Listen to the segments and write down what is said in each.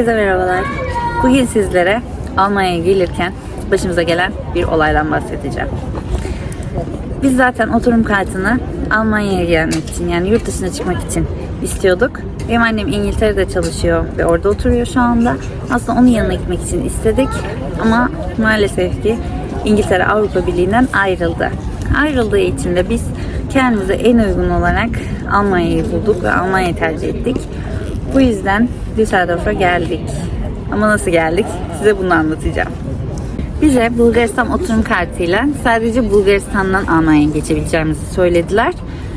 Herkese merhabalar. Bugün sizlere Almanya'ya gelirken başımıza gelen bir olaydan bahsedeceğim. Biz zaten oturum kartını Almanya'ya gelmek için yani yurt dışına çıkmak için istiyorduk. Benim annem İngiltere'de çalışıyor ve orada oturuyor şu anda. Aslında onun yanına gitmek için istedik ama maalesef ki İngiltere Avrupa Birliği'nden ayrıldı. Ayrıldığı için de biz kendimize en uygun olarak Almanya'yı bulduk ve Almanya'yı tercih ettik. Bu yüzden Düsseldorf'a geldik. Ama nasıl geldik? Size bunu anlatacağım. Bize Bulgaristan oturum kartıyla sadece Bulgaristan'dan Almanya'ya geçebileceğimizi söylediler.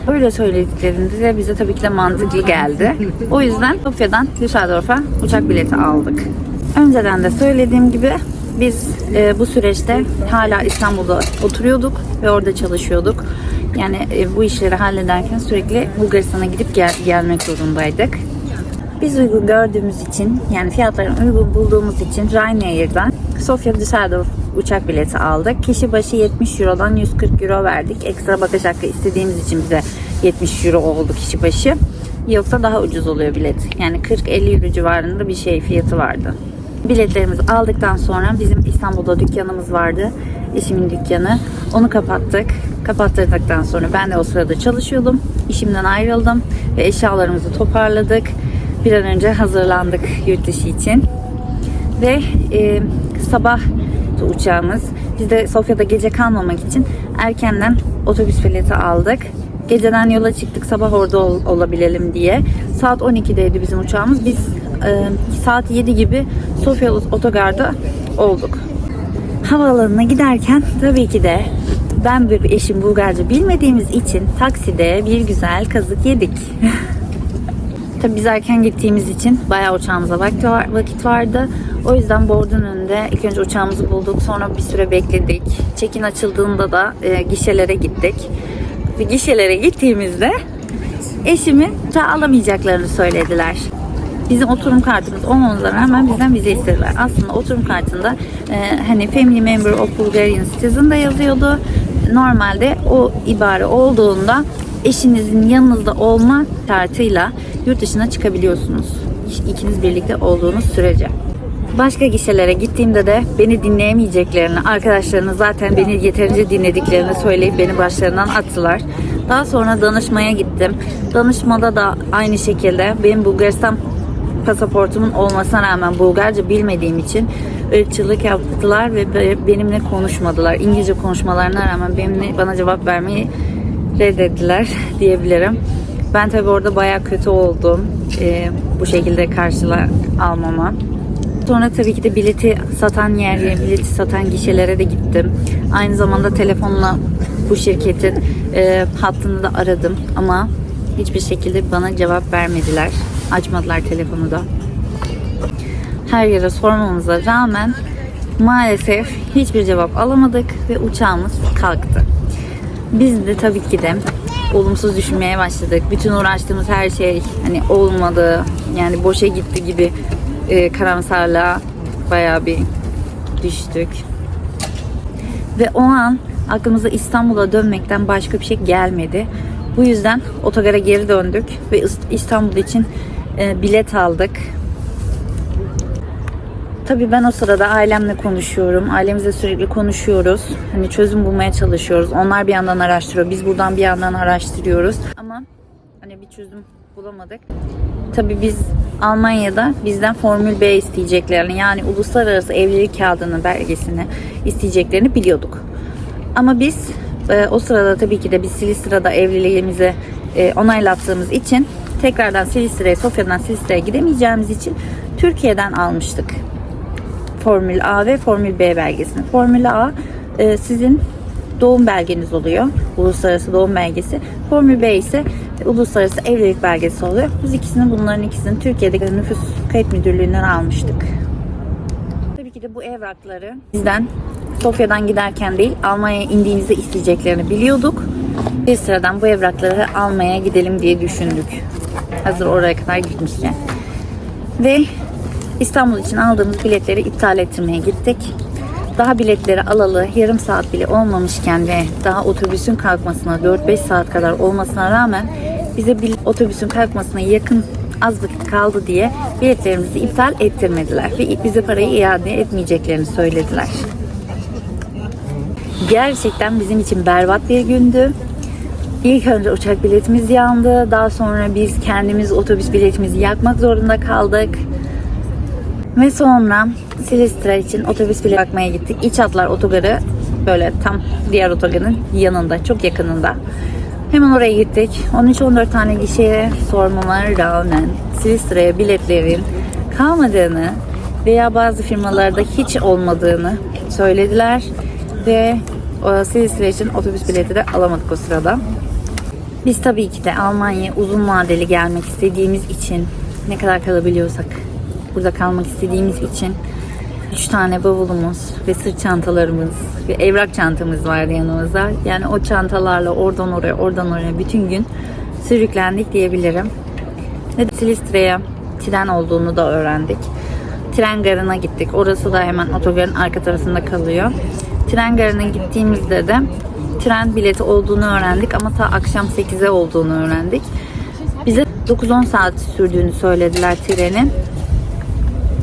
Öyle söylediklerinde de bize tabii ki de mantıklı geldi. O yüzden Sofya'dan Düsseldorf'a uçak bileti aldık. Önceden de söylediğim gibi biz e, bu süreçte hala İstanbul'da oturuyorduk ve orada çalışıyorduk. Yani e, bu işleri hallederken sürekli Bulgaristan'a gidip gel- gelmek zorundaydık. Biz uygun gördüğümüz için yani fiyatlarını uygun bulduğumuz için Ryanair'dan Sofia Düsseldorf uçak bileti aldık. Kişi başı 70 Euro'dan 140 Euro verdik. Ekstra bagaj hakkı istediğimiz için bize 70 Euro oldu kişi başı. Yoksa daha ucuz oluyor bilet. Yani 40-50 Euro civarında bir şey fiyatı vardı. Biletlerimizi aldıktan sonra bizim İstanbul'da dükkanımız vardı. Eşimin dükkanı. Onu kapattık. Kapattırdıktan sonra ben de o sırada çalışıyordum. İşimden ayrıldım ve eşyalarımızı toparladık. Bir an önce hazırlandık yurt dışı için. Ve e, sabah uçağımız. Biz de Sofya'da gece kalmamak için erkenden otobüs bileti aldık. Geceden yola çıktık sabah orada ol- olabilelim diye. Saat 12'deydi bizim uçağımız. Biz e, saat 7 gibi Sofya otogarda olduk. Havaalanına giderken tabii ki de ben ve eşim Bulgarca bilmediğimiz için takside bir güzel kazık yedik. Tabii biz erken gittiğimiz için bayağı uçağımıza vakit, var, vakit vardı. O yüzden board'un önünde ilk önce uçağımızı bulduk. Sonra bir süre bekledik. Check-in açıldığında da e, gişelere gittik. Ve gişelere gittiğimizde eşimi uçağa alamayacaklarını söylediler. Bizim oturum kartımız olmamıza rağmen bizden vize istediler. Aslında oturum kartında e, hani Family Member of Bulgarian Citizen da yazıyordu. Normalde o ibare olduğunda eşinizin yanınızda olma şartıyla yurt dışına çıkabiliyorsunuz. İkiniz birlikte olduğunuz sürece. Başka gişelere gittiğimde de beni dinleyemeyeceklerini, arkadaşlarının zaten beni yeterince dinlediklerini söyleyip beni başlarından attılar. Daha sonra danışmaya gittim. Danışmada da aynı şekilde benim Bulgaristan pasaportumun olmasına rağmen Bulgarca bilmediğim için ırkçılık yaptılar ve be- benimle konuşmadılar. İngilizce konuşmalarına rağmen benimle bana cevap vermeyi reddettiler diyebilirim. Ben tabii orada bayağı kötü oldum. Ee, bu şekilde karşıla almama. Sonra tabii ki de bileti satan yerlere, bileti satan gişelere de gittim. Aynı zamanda telefonla bu şirketin e, hattını da aradım ama hiçbir şekilde bana cevap vermediler. Açmadılar telefonu da. Her yere sormamıza rağmen maalesef hiçbir cevap alamadık ve uçağımız kalktı. Biz de tabii ki de olumsuz düşünmeye başladık. Bütün uğraştığımız her şey hani olmadı. Yani boşa gitti gibi e, karamsarlığa bayağı bir düştük. Ve o an aklımıza İstanbul'a dönmekten başka bir şey gelmedi. Bu yüzden otogara geri döndük ve İst- İstanbul için e, bilet aldık. Tabii ben o sırada ailemle konuşuyorum. Ailemizle sürekli konuşuyoruz. Hani çözüm bulmaya çalışıyoruz. Onlar bir yandan araştırıyor. Biz buradan bir yandan araştırıyoruz. Ama hani bir çözüm bulamadık. Tabii biz Almanya'da bizden Formül B isteyeceklerini yani uluslararası evlilik kağıdının belgesini isteyeceklerini biliyorduk. Ama biz e, o sırada tabii ki de biz Silistre'da evliliğimizi e, onaylattığımız için tekrardan Silistre'ye, Sofya'dan Silistre'ye gidemeyeceğimiz için Türkiye'den almıştık. Formül A ve Formül B belgesini. Formül A e, sizin doğum belgeniz oluyor. Uluslararası doğum belgesi. Formül B ise uluslararası evlilik belgesi oluyor. Biz ikisini bunların ikisini Türkiye'deki nüfus kayıt müdürlüğünden almıştık. Tabii ki de bu evrakları bizden Sofya'dan giderken değil Almanya'ya indiğimizde isteyeceklerini biliyorduk. Bir sıradan bu evrakları almaya gidelim diye düşündük. Hazır oraya kadar gitmişken. Ve İstanbul için aldığımız biletleri iptal ettirmeye gittik. Daha biletleri alalı yarım saat bile olmamışken ve daha otobüsün kalkmasına 4-5 saat kadar olmasına rağmen bize bir otobüsün kalkmasına yakın az vakit kaldı diye biletlerimizi iptal ettirmediler ve bize parayı iade etmeyeceklerini söylediler. Gerçekten bizim için berbat bir gündü. İlk önce uçak biletimiz yandı. Daha sonra biz kendimiz otobüs biletimizi yakmak zorunda kaldık. Ve sonra Silistra için otobüs bile bakmaya gittik. İç hatlar otogarı böyle tam diğer otogarın yanında, çok yakınında. Hemen oraya gittik. 13-14 tane kişiye sormama rağmen Silistra'ya biletlerin kalmadığını veya bazı firmalarda hiç olmadığını söylediler. Ve o Silistra için otobüs bileti de alamadık o sırada. Biz tabii ki de Almanya'ya uzun vadeli gelmek istediğimiz için ne kadar kalabiliyorsak burada kalmak istediğimiz için 3 tane bavulumuz ve sırt çantalarımız ve evrak çantamız vardı yanımızda. Yani o çantalarla oradan oraya oradan oraya bütün gün sürüklendik diyebilirim. Ve Silistra'ya tren olduğunu da öğrendik. Tren garına gittik. Orası da hemen otogarın arka tarafında kalıyor. Tren garına gittiğimizde de tren bileti olduğunu öğrendik ama ta akşam 8'e olduğunu öğrendik. Bize 9-10 saat sürdüğünü söylediler trenin.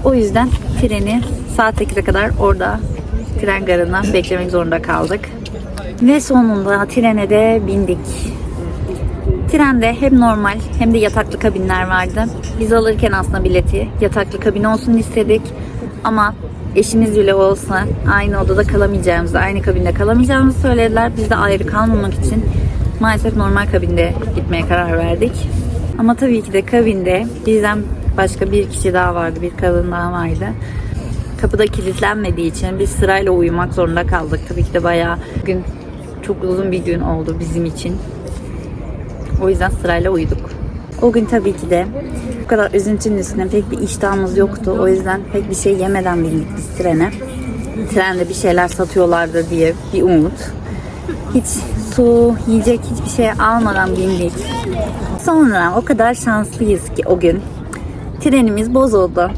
O yüzden treni saat 8'e kadar orada tren garına beklemek zorunda kaldık. Ve sonunda trene de bindik. Trende hem normal hem de yataklı kabinler vardı. Biz alırken aslında bileti yataklı kabin olsun istedik. Ama eşimiz bile olsa aynı odada kalamayacağımızı, aynı kabinde kalamayacağımızı söylediler. Biz de ayrı kalmamak için maalesef normal kabinde gitmeye karar verdik. Ama tabii ki de kabinde bizden başka bir kişi daha vardı, bir kadın daha vardı. Kapıda kilitlenmediği için biz sırayla uyumak zorunda kaldık. Tabii ki de bayağı gün çok uzun bir gün oldu bizim için. O yüzden sırayla uyuduk. O gün tabii ki de bu kadar üzüntünün üstüne pek bir iştahımız yoktu. O yüzden pek bir şey yemeden bindik biz trene. Trende bir şeyler satıyorlardı diye bir umut. Hiç su, yiyecek hiçbir şey almadan bindik. Sonra o kadar şanslıyız ki o gün trenimiz bozuldu.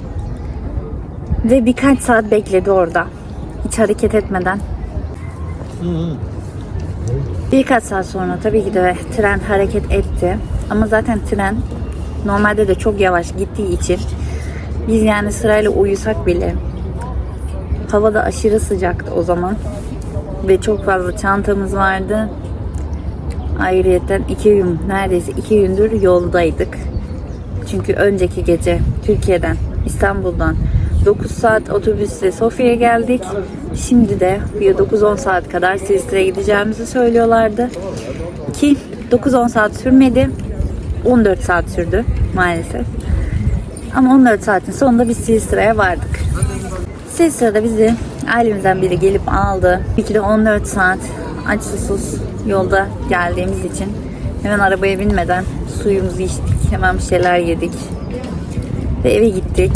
Ve birkaç saat bekledi orada. Hiç hareket etmeden. Birkaç saat sonra tabii ki de tren hareket etti. Ama zaten tren normalde de çok yavaş gittiği için biz yani sırayla uyusak bile havada aşırı sıcaktı o zaman. Ve çok fazla çantamız vardı. Ayrıyeten iki gün, neredeyse iki gündür yoldaydık. Çünkü önceki gece Türkiye'den, İstanbul'dan 9 saat otobüsle Sofya'ya geldik. Şimdi de bir 9-10 saat kadar Silistre'ye gideceğimizi söylüyorlardı. Ki 9-10 saat sürmedi. 14 saat sürdü maalesef. Ama 14 saatin sonunda biz Silistre'ye vardık. Silistre'de bizi ailemizden biri gelip aldı. Bir de 14 saat aç susuz yolda geldiğimiz için hemen arabaya binmeden suyumuzu içtik. Hemen bir şeyler yedik. Ve eve gittik.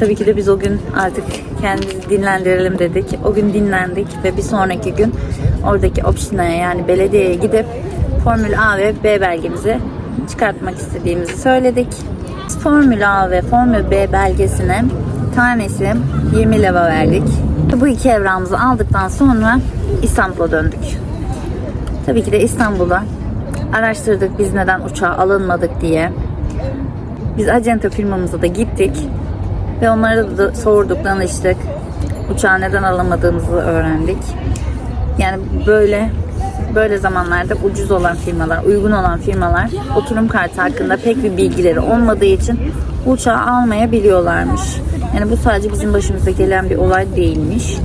Tabii ki de biz o gün artık kendimizi dinlendirelim dedik. O gün dinlendik ve bir sonraki gün oradaki optionaya yani belediyeye gidip Formül A ve B belgemizi çıkartmak istediğimizi söyledik. Formül A ve Formül B belgesine tanesi 20 leva verdik. Bu iki evrağımızı aldıktan sonra İstanbul'a döndük. Tabii ki de İstanbul'da araştırdık biz neden uçağa alınmadık diye. Biz acenta firmamıza da gittik ve onlara da sorduk, danıştık. Uçağı neden alamadığımızı öğrendik. Yani böyle böyle zamanlarda ucuz olan firmalar, uygun olan firmalar oturum kartı hakkında pek bir bilgileri olmadığı için uçağı almayabiliyorlarmış. Yani bu sadece bizim başımıza gelen bir olay değilmiş.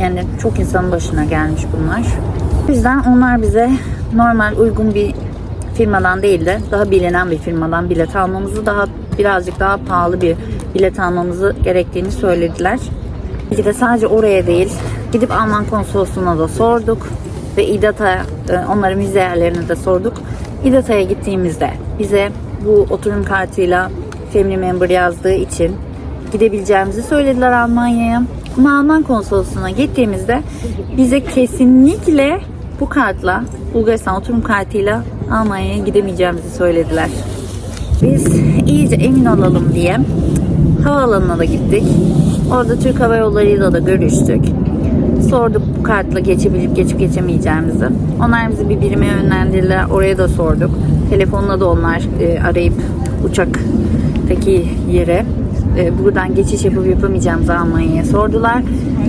Yani çok insanın başına gelmiş bunlar. O yüzden onlar bize normal uygun bir firmadan değil de daha bilinen bir firmadan bilet almamızı daha birazcık daha pahalı bir bilet almamızı gerektiğini söylediler. Peki de sadece oraya değil, gidip Alman konsolosluğuna da sorduk ve İDATA, e, onların vize yerlerine de sorduk. İDATA'ya gittiğimizde bize bu oturum kartıyla family member yazdığı için gidebileceğimizi söylediler Almanya'ya. Ama Alman konsolosluğuna gittiğimizde bize kesinlikle bu kartla, Bulgaristan oturum kartıyla Almanya'ya gidemeyeceğimizi söylediler. Biz iyice emin olalım diye havaalanına da gittik. Orada Türk Hava Yolları'yla da görüştük. Sorduk bu kartla geçebilip geçip geçemeyeceğimizi. Onlar bizi bir birime yönlendirdiler. Oraya da sorduk. Telefonla da onlar e, arayıp uçak Almanya'daki yere e, buradan geçiş yapıp yapamayacağımızı Almanya'ya sordular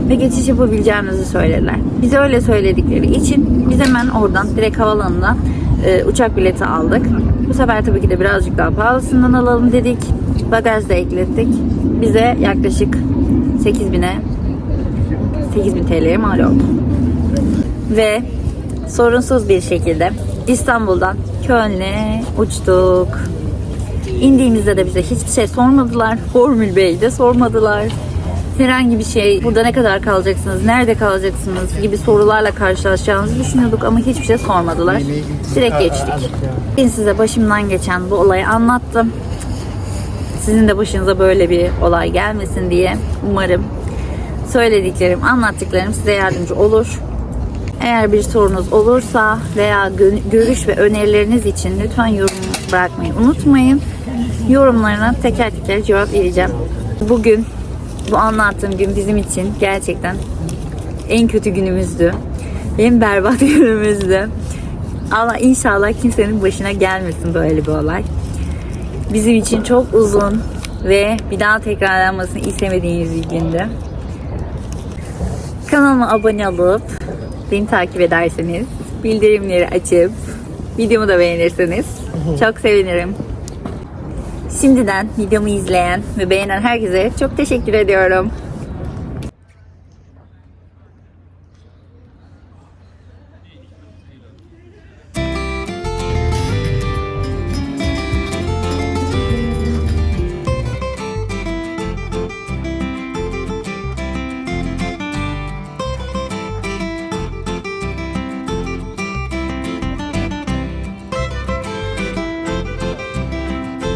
ve geçiş yapabileceğimizi söylediler. Bize öyle söyledikleri için biz hemen oradan direkt havalanına e, uçak bileti aldık. Bu sefer tabii ki de birazcık daha pahalısından alalım dedik. Bagaj da eklettik. Bize yaklaşık 8000'e 8000 TL'ye mal oldu. Ve sorunsuz bir şekilde İstanbul'dan Köln'e uçtuk. İndiğimizde de bize hiçbir şey sormadılar. Formül Bey'i de sormadılar. Herhangi bir şey, burada ne kadar kalacaksınız, nerede kalacaksınız gibi sorularla karşılaşacağımızı düşünüyorduk ama hiçbir şey sormadılar. Direkt geçtik. Ben size başımdan geçen bu olayı anlattım. Sizin de başınıza böyle bir olay gelmesin diye umarım söylediklerim, anlattıklarım size yardımcı olur. Eğer bir sorunuz olursa veya gö- görüş ve önerileriniz için lütfen yorum bırakmayı unutmayın. Yorumlarına teker teker cevap vereceğim. Bugün bu anlattığım gün bizim için gerçekten en kötü günümüzdü. En berbat günümüzdü. Ama inşallah kimsenin başına gelmesin böyle bir olay. Bizim için çok uzun ve bir daha tekrarlanmasını istemediğimiz bir gündü. Kanalıma abone olup beni takip ederseniz, bildirimleri açıp videomu da beğenirseniz çok sevinirim. Şimdiden videomu izleyen ve beğenen herkese çok teşekkür ediyorum.